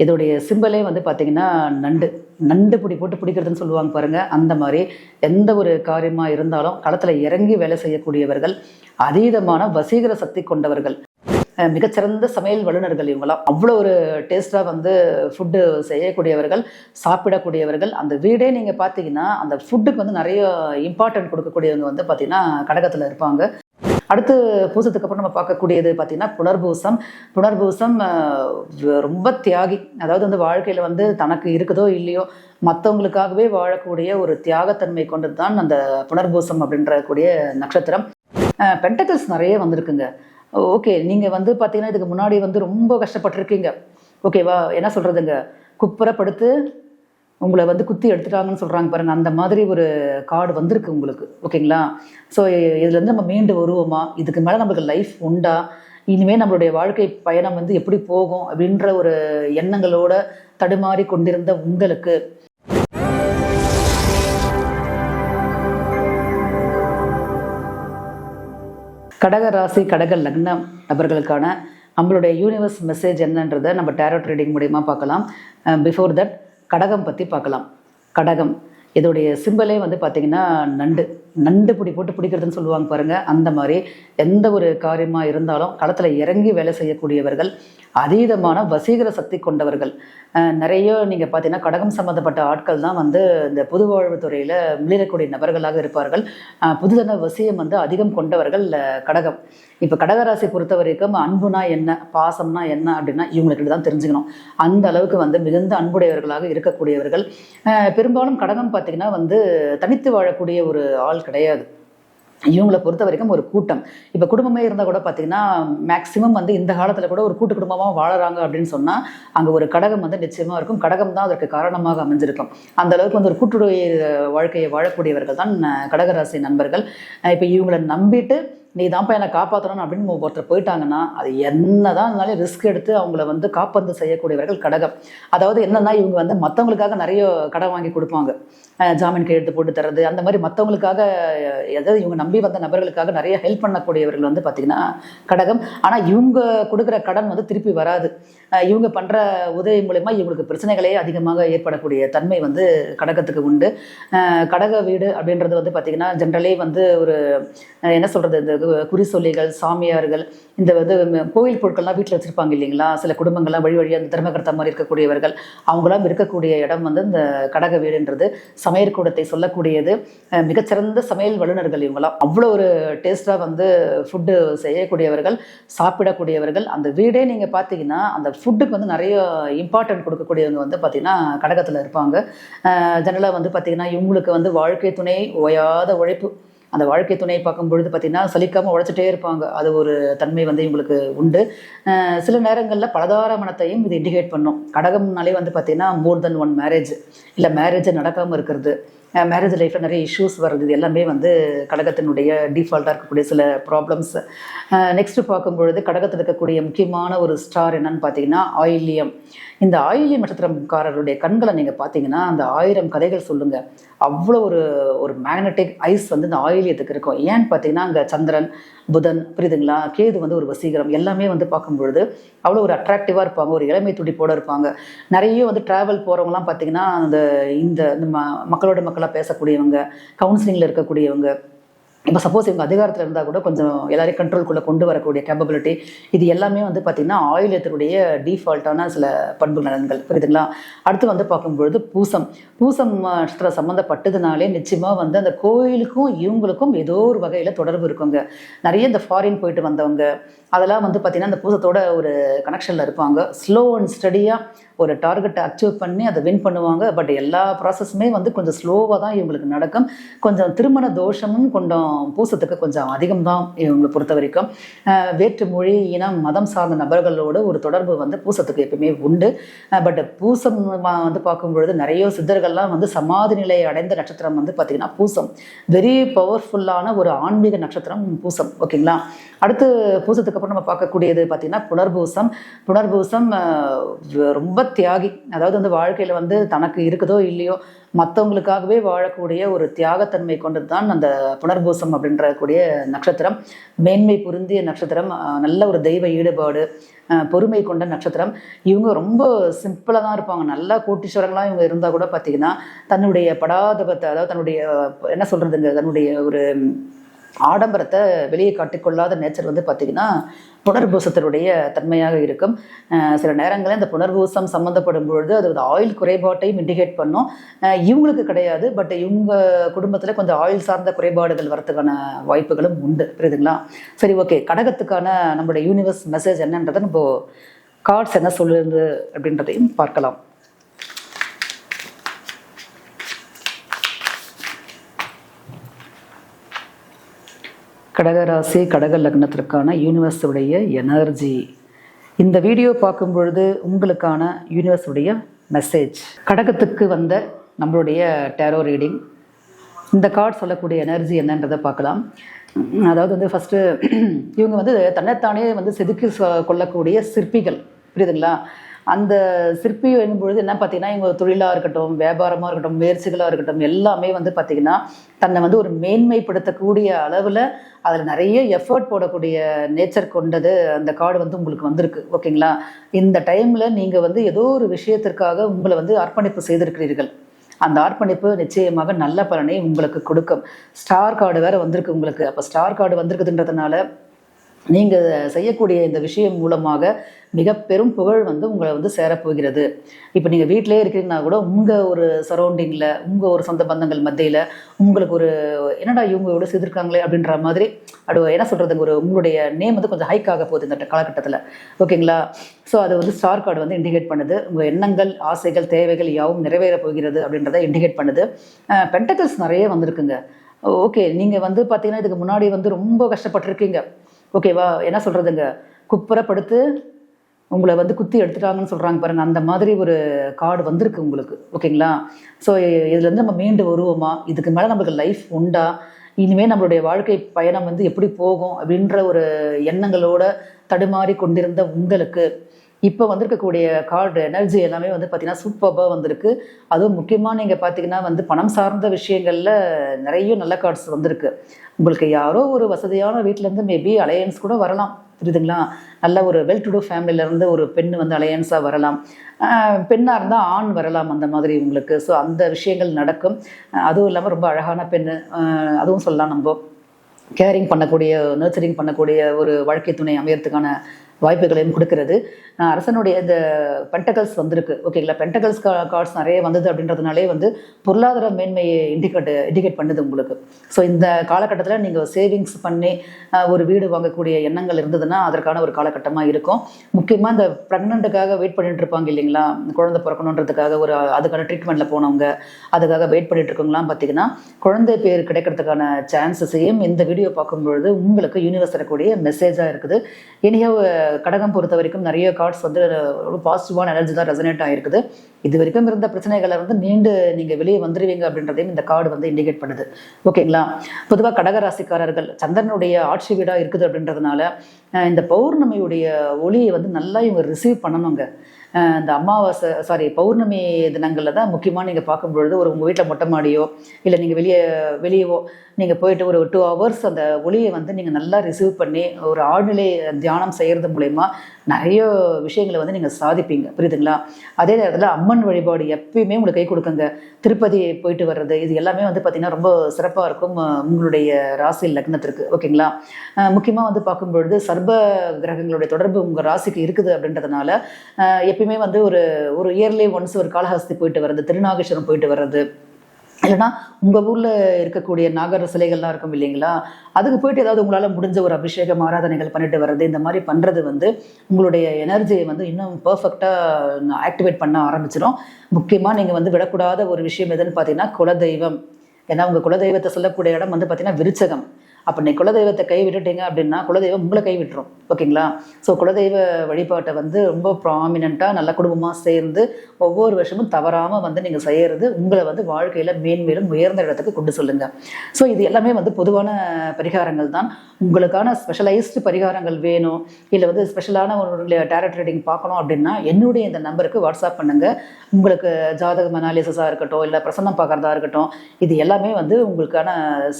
இதோடைய சிம்பலே வந்து பார்த்தீங்கன்னா நண்டு. நண்டு பிடி போட்டு பிடிக்கிறதுன்னு சொல்லுவாங்க பாருங்க. அந்த மாதிரி எந்த ஒரு காரியமாக இருந்தாலும் களத்தில் இறங்கி வேலை செய்யக்கூடியவர்கள் அதீதமான வசீகர சக்தி கொண்டவர்கள் மிகச்சிறந்த சமையல் வல்லுநர்கள் இவங்களாம் அவ்வளோ ஒரு டேஸ்ட்டாக வந்து ஃபுட்டு செய்யக்கூடியவர்கள் சாப்பிடக்கூடியவர்கள். அந்த வீடே நீங்கள் பார்த்தீங்கன்னா அந்த ஃபுட்டுக்கு வந்து நிறைய இம்பார்ட்டன்ட் கொடுக்கக்கூடியவங்க வந்து பார்த்தீங்கன்னா கடகத்தில் இருப்பாங்க. அடுத்து பூசத்துக்கு அப்புறம் நம்ம பார்க்கக்கூடியது பார்த்தீங்கன்னா புனர்பூசம். புனர்பூசம் ரொம்ப தியாகி. அதாவது வந்து வாழ்க்கையில் வந்து தனக்கு இருக்குதோ இல்லையோ மற்றவங்களுக்காகவே வாழக்கூடிய ஒரு தியாகத்தன்மை கொண்டது தான் அந்த புனர்பூசம் அப்படின்ற கூடிய நட்சத்திரம் பென்டக்கல்ஸ் நிறைய வந்திருக்குங்க. ஓகே நீங்கள் வந்து பார்த்தீங்கன்னா இதுக்கு முன்னாடி வந்து ரொம்ப கஷ்டப்பட்டிருக்கீங்க. ஓகேவா? என்ன சொல்கிறதுங்க குப்புறப்படுத்து உங்களை வந்து குத்தி எடுத்துட்டாங்கன்னு சொல்கிறாங்க பாருங்க. அந்த மாதிரி ஒரு கார்டு வந்திருக்கு உங்களுக்கு. ஓகேங்களா? ஸோ இதுலேருந்து நம்ம மீண்டு வருவோமா? இதுக்கு மேலே நம்மளுக்கு லைஃப் உண்டா? இனிமேல் நம்மளுடைய வாழ்க்கை பயணம் வந்து எப்படி போகும்? அப்படின்ற ஒரு எண்ணங்களோட தடுமாறி கொண்டிருந்த உங்களுக்கு. கடக ராசி கடக லக்னம் நபர்களுக்கான நம்மளுடைய யூனிவர்ஸ் மெசேஜ் என்னன்றதை நம்ம டேரட் ரீடிங் மூலியமாக பார்க்கலாம். Uh, பிஃபோர் தட் கடகம் பற்றி பார்க்கலாம். கடகம். இதோடைய சிம்பலே வந்து பார்த்தீங்கன்னா நண்டு. நண்டு பிடி போட்டு பிடிக்கிறதுன்னு சொல்லுவாங்க பாருங்கள் அந்த மாதிரி எந்த ஒரு காரியமாக இருந்தாலும் களத்தில் இறங்கி வேலை செய்யக்கூடியவர்கள் அதீதமான வசீகர சக்தி கொண்டவர்கள். நிறைய நீங்கள் பார்த்தீங்கன்னா கடகம் சம்மந்தப்பட்ட ஆட்கள் தான் வந்து இந்த பொது வாழ்வு துறையில் மிளிரக்கூடிய நபர்களாக இருப்பார்கள். புதுதன வசியம் வந்து அதிகம் கொண்டவர்கள் கடகம். இப்போ கடகராசி பொறுத்த வரைக்கும் அன்புனா என்ன பாசம்னா என்ன அப்படின்னா இவங்களுக்கு தான் தெரிஞ்சுக்கணும். அந்த அளவுக்கு வந்து மிகுந்த அன்புடையவர்களாக இருக்கக்கூடியவர்கள். பெரும்பாலும் கடகம் பார்த்தீங்கன்னா வந்து தனித்து வாழக்கூடிய ஒரு ஆள் கிடையாது. இவங்களை பொறுத்த வரைக்கும் ஒரு கூட்டம். இப்போ குடும்பமே இருந்தால் கூட பார்த்தீங்கன்னா மேக்ஸிமம் வந்து இந்த காலத்தில் கூட ஒரு கூட்டு குடும்பமாக வாழறாங்க அப்படின்னு சொன்னால் அங்கே ஒரு கடகம் வந்து நிச்சயமாக இருக்கும். கடகம் தான் அதற்கு காரணமாக அமைஞ்சிருக்கும். அந்த அளவுக்கு வந்து ஒரு கூட்டுடைய வாழ்க்கையை வாழக்கூடியவர்கள் தான் கடகராசி நண்பர்கள். இப்போ இவங்களை நம்பிட்டு நீ தான்ப்பா என்னை காப்பாற்றணும் அப்படின்னு ஒருத்தர் போயிட்டாங்கன்னா அது என்ன தான் இருந்தாலும் ரிஸ்க் எடுத்து அவங்கள வந்து காப்பந்து செய்யக்கூடியவர்கள் கடகம். அதாவது என்னன்னா இவங்க வந்து மற்றவங்களுக்காக நிறைய கடன் வாங்கி கொடுப்பாங்க. ஜாமீன் கையெழுத்து போட்டு தர்றது அந்த மாதிரி மற்றவங்களுக்காக எதாவது இவங்க நம்பி வந்த நபர்களுக்காக நிறைய ஹெல்ப் பண்ணக்கூடியவர்கள் வந்து பார்த்திங்கன்னா கடகம். ஆனால் இவங்க கொடுக்குற கடன் வந்து திருப்பி வராது. இவங்க பண்ணுற உதவி மூலயமா இவங்களுக்கு பிரச்சனைகளே அதிகமாக ஏற்படக்கூடிய தன்மை வந்து கடகத்துக்கு உண்டு. கடக வீடு அப்படின்றது வந்து பார்த்திங்கன்னா ஜென்ரலே வந்து ஒரு என்ன சொல்கிறது இந்த கு- சாமியார்கள் இந்த வந்து கோயில் பொருட்கள்லாம் வீட்டில் வச்சுருப்பாங்க இல்லைங்களா? சில குடும்பங்கள்லாம் வழி வழியாக இந்த தர்மகர்த்தா மாதிரி இருக்கக்கூடியவர்கள் அவங்களாம் இருக்கக்கூடிய இடம் வந்து இந்த கடக வீடுன்றது சமையற்கூடத்தை சொல்லக்கூடியது. மிகச்சிறந்த சமையல் வல்லுநர்கள் இவங்களாம். அவ்வளோ ஒரு டேஸ்ட்டாக வந்து ஃபுட்டு செய்யக்கூடியவர்கள் சாப்பிடக்கூடியவர்கள். அந்த வீடே நீங்கள் பார்த்தீங்கன்னா அந்த ஃபுட்டுக்கு வந்து நிறைய இம்பார்ட்டன்ட் கொடுக்கக்கூடியவங்க வந்து பார்த்திங்கன்னா கடகத்தில் இருப்பாங்க. ஜெனரலாக வந்து பார்த்திங்கன்னா இவங்களுக்கு வந்து வாழ்க்கை துணை ஓயாத உழைப்பு. அந்த வாழ்க்கை துணையை பார்க்கும் பொழுது பார்த்தீங்கன்னா சலிக்காமல் உழைச்சிட்டே இருப்பாங்க. அது ஒரு தன்மை வந்து இவங்களுக்கு உண்டு. சில நேரங்களில் பலதார மனத்தையும் இது இண்டிகேட் பண்ணும். கடகம்னாலே வந்து பார்த்தீங்கன்னா மோர் தென் ஒன் மேரேஜ் இல்லை மேரேஜ் நடக்காமல் இருக்கிறது. மேரேஜ் லைஃப்பில் நிறைய இஷ்யூஸ் வருது. இது எல்லாமே வந்து கடகத்தினுடைய டிஃபால்ட்டாக இருக்கக்கூடிய சில ப்ராப்ளம்ஸ் நெக்ஸ்ட்டு பார்க்கும்பொழுது கடகத்தில் இருக்கக்கூடிய முக்கியமான ஒரு ஸ்டார் என்னன்னு பார்த்தீங்கன்னா ஆயில்யம். இந்த ஆயில்யம் நட்சத்திரக்காரருடைய கண்களை நீங்கள் பார்த்தீங்கன்னா அந்த ஆயிரம் கதைகள் சொல்லுங்கள் அவ்வளோ ஒரு ஒரு மேக்னட்டிக் ஐஸ் வந்து இந்த ஆயிலியத்துக்கு இருக்கும். ஏன்னு பார்த்தீங்கன்னா அங்கே சந்திரன் புதன் புரியுதுங்களா? கேது வந்து ஒரு வசீகரம். எல்லாமே வந்து பார்க்கும்பொழுது அவ்வளோ ஒரு அட்ராக்டிவாக இருப்பாங்க. ஒரு இளமை துடிப்போடு இருப்பாங்க. நிறைய வந்து ட்ராவல் போகிறவங்களாம் பார்த்தீங்கன்னா அந்த இந்த இந்த ம- மக்களோட பேசக்கூடியவங்க கவுன்சிலிங்கில் இருக்கக்கூடியவங்க இப்போ சப்போஸ் இவங்க அதிகாரத்தில் இருந்தால் கூட கொஞ்சம் எல்லாரையும் கண்ட்ரோல்குள்ளே கொண்டு வரக்கூடிய கேப்பபிலிட்டி இது எல்லாமே வந்து பார்த்திங்கன்னா ஆயுளத்தினுடைய டிஃபால்ட்டான சில பண்பு நலன்கள். புரியுதுங்களா? அடுத்து வந்து பார்க்கும்பொழுது பூசம். பூசம் நட்சத்திரம் சம்மந்தப்பட்டதுனாலே நிச்சயமாக வந்து அந்த கோயிலுக்கும் இவங்களுக்கும் ஏதோ ஒரு வகையில் தொடர்பு இருக்குங்க. நிறைய இந்த ஃபாரின் போயிட்டு வந்தவங்க அதெல்லாம் வந்து பார்த்திங்கன்னா அந்த பூசத்தோட ஒரு கனெக்ஷனில் இருப்பாங்க. ஸ்லோ அண்ட் ஸ்டடியாக ஒரு டார்கெட்டை அச்சீவ் பண்ணி அதை வின் பண்ணுவாங்க. பட் எல்லா ப்ராசஸுமே வந்து கொஞ்சம் ஸ்லோவாக தான் இவங்களுக்கு நடக்கும். கொஞ்சம் திருமண தோஷமும் கொஞ்சம் பூசத்துக்கு கொஞ்சம் அதிகம் தான் இவங்களை பொறுத்த வரைக்கும். வேற்று மொழி இனம் மதம் சார்ந்த நபர்களோட ஒரு தொடர்பு வந்து பூசத்துக்கு எப்பயுமே உண்டு. பட் பூசம் வந்து பார்க்கும் பொழுது நிறைய சித்தர்கள்லாம் வந்து சமாதி நிலையை அடைந்த நட்சத்திரம் வந்து பார்த்திங்கன்னா பூசம். வெரி பவர்ஃபுல்லான ஒரு ஆன்மீக நட்சத்திரம் பூசம். ஓகேங்களா? அடுத்து பூசத்துக்கு அப்புறம் நம்ம பார்க்கக்கூடியது பார்த்திங்கன்னா புனர்பூசம். புனர்பூசம் ரொம்ப தியாகி. அதாவது வந்து வாழ்க்கையில் வந்து தனக்கு இருக்குதோ இல்லையோ மற்றவங்களுக்காகவே வாழக்கூடிய ஒரு தியாகத்தன்மை கொண்டது தான் அந்த புனர்பூசம் அப்படின்ற கூடிய நட்சத்திரம். மேன்மை பொருந்திய நட்சத்திரம் நல்ல ஒரு தெய்வ ஈடுபாடு பொறுமை கொண்ட நட்சத்திரம். இவங்க ரொம்ப சிம்பிளாக தான் இருப்பாங்க. நல்லா கோட்டீஸ்வரங்களாக இவங்க இருந்தால் கூட பார்த்தீங்கன்னா தன்னுடைய படாதபத்தை அதாவது தன்னுடைய என்ன சொல்கிறதுங்க தன்னுடைய ஒரு ஆடம்பரத்தை வெளியே காட்டிக்கொள்ளாத நேச்சர் வந்து பார்த்திங்கன்னா புனர்பூசத்தினுடைய தன்மையாக இருக்கும். சில நேரங்களில் இந்த புனர்பூசம் சம்மந்தப்படும் பொழுது அது வந்து ஆயில் குறைபாட்டையும் இண்டிகேட் பண்ணும். இவங்களுக்கு கிடையாது பட் இவங்க குடும்பத்தில் கொஞ்சம் ஆயில் சார்ந்த குறைபாடுகள் வரத்துக்கான வாய்ப்புகளும் உண்டு. புரியுதுங்களா? சரி ஓகே கடகத்துக்கான நம்மளுடைய யூனிவர்ஸ் மெசேஜ் என்னன்றதை நம்ம கார்ட்ஸ் என்ன சொல்லுது அப்படின்றதையும் பார்க்கலாம். கடகராசி கடக லக்னத்திற்கான யூனிவர்ஸுடைய எனர்ஜி இந்த வீடியோ பார்க்கும் பொழுது உங்களுக்கான யூனிவர்ஸுடைய மெசேஜ் கடகத்துக்கு வந்த நம்மளுடைய டேரோ ரீடிங் இந்த கார்டு சொல்லக்கூடிய எனர்ஜி என்னன்றதை பார்க்கலாம். அதாவது வந்து ஃபஸ்ட்டு இவங்க வந்து தன்னைத்தானே வந்து செதுக்கி கொள்ளக்கூடிய சிற்பிகள். புரியுதுங்களா? அந்த சிற்பி பொழுது என்ன பார்த்தீங்கன்னா இவங்க தொழிலாக இருக்கட்டும் வியாபாரமாக இருக்கட்டும் முயற்சிகளாக இருக்கட்டும் எல்லாமே வந்து பார்த்திங்கன்னா தன்னை வந்து ஒரு மேன்மைப்படுத்தக்கூடிய அளவில் அதில் நிறைய எஃபர்ட் போடக்கூடிய நேச்சர் கொண்டது அந்த கார்டு வந்து உங்களுக்கு வந்திருக்கு ஓகேங்களா இந்த டைமில் நீங்கள் வந்து ஏதோ ஒரு விஷயத்திற்காக உங்களை வந்து அர்ப்பணிப்பு செய்திருக்கிறீர்கள். அந்த அர்ப்பணிப்பு நிச்சயமாக நல்ல பலனை உங்களுக்கு கொடுக்கும். ஸ்டார் கார்டு வேறு வந்திருக்கு உங்களுக்கு. அப்போ ஸ்டார் கார்டு வந்திருக்குதுன்றதுனால நீங்கள் செய்யக்கூடிய இந்த விஷயம் மூலமாக மிக பெரும் புகழ் வந்து உங்களை வந்து சேரப்போகிறது இப்போ நீங்கள் வீட்டிலே இருக்கிறீங்கன்னா கூட உங்கள் ஒரு சரௌண்டிங்கில் உங்கள் ஒரு சொந்த பந்தங்கள் மத்தியில் உங்களுக்கு ஒரு என்னடா இவங்க இவ்வளோ செய்திருக்காங்களே அப்படின்ற மாதிரி அது என்ன சொல்கிறதுங்க ஒரு உங்களுடைய நேம் வந்து கொஞ்சம் ஹைக் ஆக போகுது இந்த காலகட்டத்தில். ஓகேங்களா? ஸோ அது வந்து ஸ்டார் கார்டு வந்து இண்டிகேட் பண்ணுது. உங்கள் எண்ணங்கள் ஆசைகள் தேவைகள் யாவும் நிறைவேற போகிறது அப்படின்றத இண்டிகேட் பண்ணுது. பென்டக்கல்ஸ் நிறைய வந்திருக்குங்க. ஓகே. நீங்கள் வந்து பார்த்தீங்கன்னா இதுக்கு முன்னாடி வந்து ரொம்ப கஷ்டப்பட்டிருக்கீங்க. ஓகேவா என்ன சொல்கிறதுங்க குப்புறப்படுத்து உங்களை வந்து குத்தி எடுத்துட்டாங்கன்னு சொல்கிறாங்க பாருங்கள் அந்த மாதிரி ஒரு கார்டு வந்திருக்கு உங்களுக்கு. ஓகேங்களா ஸோ இதுலேருந்து நம்ம மீண்டு வருவோமா? இதுக்கு மேலே நம்மளுக்கு லைஃப் உண்டா? இனிமேல் நம்மளுடைய வாழ்க்கை பயணம் வந்து எப்படி போகும்? அப்படின்ற ஒரு எண்ணங்களோட தடுமாறி கொண்டிருந்த உங்களுக்கு இப்போ வந்திருக்கக்கூடிய கார்டு எனர்ஜி எல்லாமே வந்து பார்த்தீங்கன்னா சூப்பராக வந்திருக்கு. அதுவும் முக்கியமாக நீங்கள் பார்த்தீங்கன்னா வந்து பணம் சார்ந்த விஷயங்களில் நிறைய நல்ல கார்ட்ஸ் வந்திருக்கு. உங்களுக்கு யாரோ ஒரு வசதியான வீட்டிலேருந்து மேபி அலையன்ஸ் கூட வரலாம். புரியுதுங்களா? நல்ல ஒரு வெல் டு டூ ஃபேமிலியிலேருந்து ஒரு பெண் வந்து அலையன்ஸாக வரலாம். பெண்ணாக இருந்தால் ஆண் வரலாம் அந்த மாதிரி உங்களுக்கு. ஸோ அந்த விஷயங்கள் நடக்கும். அதுவும் இல்லாமல் ரொம்ப அழகான பெண் அதுவும் சொல்லலாம் நம்ம. கேரிங் பண்ணக்கூடிய நர்ச்சரிங் பண்ணக்கூடிய ஒரு வாழ்க்கை துணை அமையறதுக்கான வாய்ப்புகளையும் கொடுக்கிறது. அரசனுடைய இந்த பென்டகல்ஸ் வந்திருக்கு. ஓகேங்களா பென்டகல்ஸ் கார்ட்ஸ் நிறைய வந்தது அப்படின்றதுனாலே வந்து பொருளாதார மேன்மையை இண்டிகேட் இண்டிகேட் பண்ணுது உங்களுக்கு. ஸோ இந்த காலகட்டத்தில் நீங்கள் சேவிங்ஸ் பண்ணி ஒரு வீடு வாங்கக்கூடிய எண்ணங்கள் இருந்ததுன்னா அதற்கான ஒரு காலகட்டமாக இருக்கும். முக்கியமாக இந்த ப்ரெக்னெண்ட்டுக்காக வெயிட் பண்ணிட்டு இருப்பாங்க இல்லைங்களா? குழந்தை பிறக்கணுன்றதுக்காக ஒரு அதுக்கான ட்ரீட்மெண்ட்டில் போனவங்க அதுக்காக வெயிட் பண்ணிட்டு இருக்கவங்களாம் பார்த்தீங்கன்னா குழந்தை பேர் கிடைக்கிறதுக்கான சான்சஸையும் இந்த வீடியோ பார்க்கும்பொழுது உங்களுக்கு யூனிவர்ஸ் தரக்கூடிய மெசேஜாக இருக்குது. இனியாவது கடகம் பொறுத்த வரைக்கும் நிறைய கார்ட்ஸ் வந்து ஒரு பாசிட்டிவான எனர்ஜி தான் ரெசனேட் ஆகிருக்குது இது வரைக்கும் இருந்த பிரச்சனைகளை வந்து நீண்டு நீங்கள் வெளியே வந்துடுவீங்க அப்படின்றதையும் இந்த கார்டு வந்து இண்டிகேட் பண்ணுது. ஓகேங்களா பொதுவாக கடகராசிக்காரர்கள் சந்திரனுடைய ஆட்சி வீடாக இருக்குது அப்படின்றதுனால இந்த பௌர்ணமியுடைய ஒளியை வந்து நல்லா இவங்க ரிசீவ் பண்ணணுங்க. இந்த அமாவாசை சாரி பௌர்ணமி தினங்களில் தான் முக்கியமாக நீங்கள் பார்க்கும் பொழுது ஒரு உங்கள் வீட்டில் மொட்டை மாடியோ இல்லை நீங்கள் வெளியே வெளியவோ நீங்கள் போயிட்டு ஒரு டூ ஹவர்ஸ் அந்த ஒளியை வந்து நீங்கள் நல்லா ரிசீவ் பண்ணி ஒரு ஆழ்நிலை தியானம் செய்கிறது மூலயமா நிறைய விஷயங்களை வந்து நீங்கள் சாதிப்பீங்க. புரியுதுங்களா? அதே நேரத்தில் அம்மன் வழிபாடு எப்பயுமே உங்களுக்கு கை கொடுக்குங்க. திருப்பதி போயிட்டு வர்றது இது எல்லாமே வந்து பார்த்திங்கன்னா ரொம்ப சிறப்பாக இருக்கும் உங்களுடைய ராசி லக்னத்திற்கு. ஓகேங்களா? முக்கியமாக வந்து பார்க்கும் பொழுது சர்ப கிரகங்களுடைய தொடர்பு உங்கள் ராசிக்கு இருக்குது அப்படின்றதுனால எப்பயுமே வந்து ஒரு ஒரு இயர்லி ஒன்ஸ் ஒரு காலஹஸ்தி போயிட்டு வர்றது திருநாகேஸ்வரம் போயிட்டு வர்றது இல்லைன்னா உங்கள் ஊரில் இருக்கக்கூடிய நாகர சிலைகள்லாம் இருக்கும் இல்லைங்களா? அதுக்கு போயிட்டு ஏதாவது உங்களால் முடிஞ்ச ஒரு அபிஷேகம் ஆராதனைகள் பண்ணிட்டு வர்றது இந்த மாதிரி பண்ணுறது வந்து உங்களுடைய எனர்ஜியை வந்து இன்னும் பர்ஃபெக்டாக ஆக்டிவேட் பண்ண ஆரம்பிச்சிடும் முக்கியமாக நீங்கள் வந்து விடக்கூடாத ஒரு விஷயம் எதுன்னு பார்த்தீங்கன்னா குலதெய்வம். ஏன்னா உங்கள் குலதெய்வத்தை சொல்லக்கூடிய இடம் வந்து பார்த்தீங்கன்னா விருச்சகம். அப்போ நீ குலதெய்வத்தை கை விட்டுட்டீங்க அப்படின்னா குலதெய்வம் உங்களை கை விட்டுரும் ஓகேங்களா? ஸோ குலதெய்வ வழிபாட்டை வந்து ரொம்ப ப்ராமினெண்ட்டாக நல்ல குடும்பமாக சேர்ந்து ஒவ்வொரு வருஷமும் தவறாமல் வந்து நீங்கள் செய்கிறது உங்களை வந்து வாழ்க்கையில் மேன்மேலும் உயர்ந்த இடத்துக்கு கொண்டு சொல்லுங்கள் ஸோ இது எல்லாமே வந்து பொதுவான பரிகாரங்கள் தான். உங்களுக்கான ஸ்பெஷலைஸ்டு பரிகாரங்கள் வேணும். இல்லை வந்து ஸ்பெஷலான ஒரு டேரட் ரீடிங் பார்க்கணும் அப்படின்னா என்னுடைய இந்த நம்பருக்கு வாட்ஸ்அப் பண்ணுங்கள் உங்களுக்கு ஜாதகம் அனாலிசிஸாக இருக்கட்டும் இல்லை பிரசன்னம் பார்க்குறதா இருக்கட்டும் இது எல்லாமே வந்து உங்களுக்கான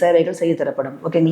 சேவைகள் செய்து தரப்படும். ஓகேங்களா?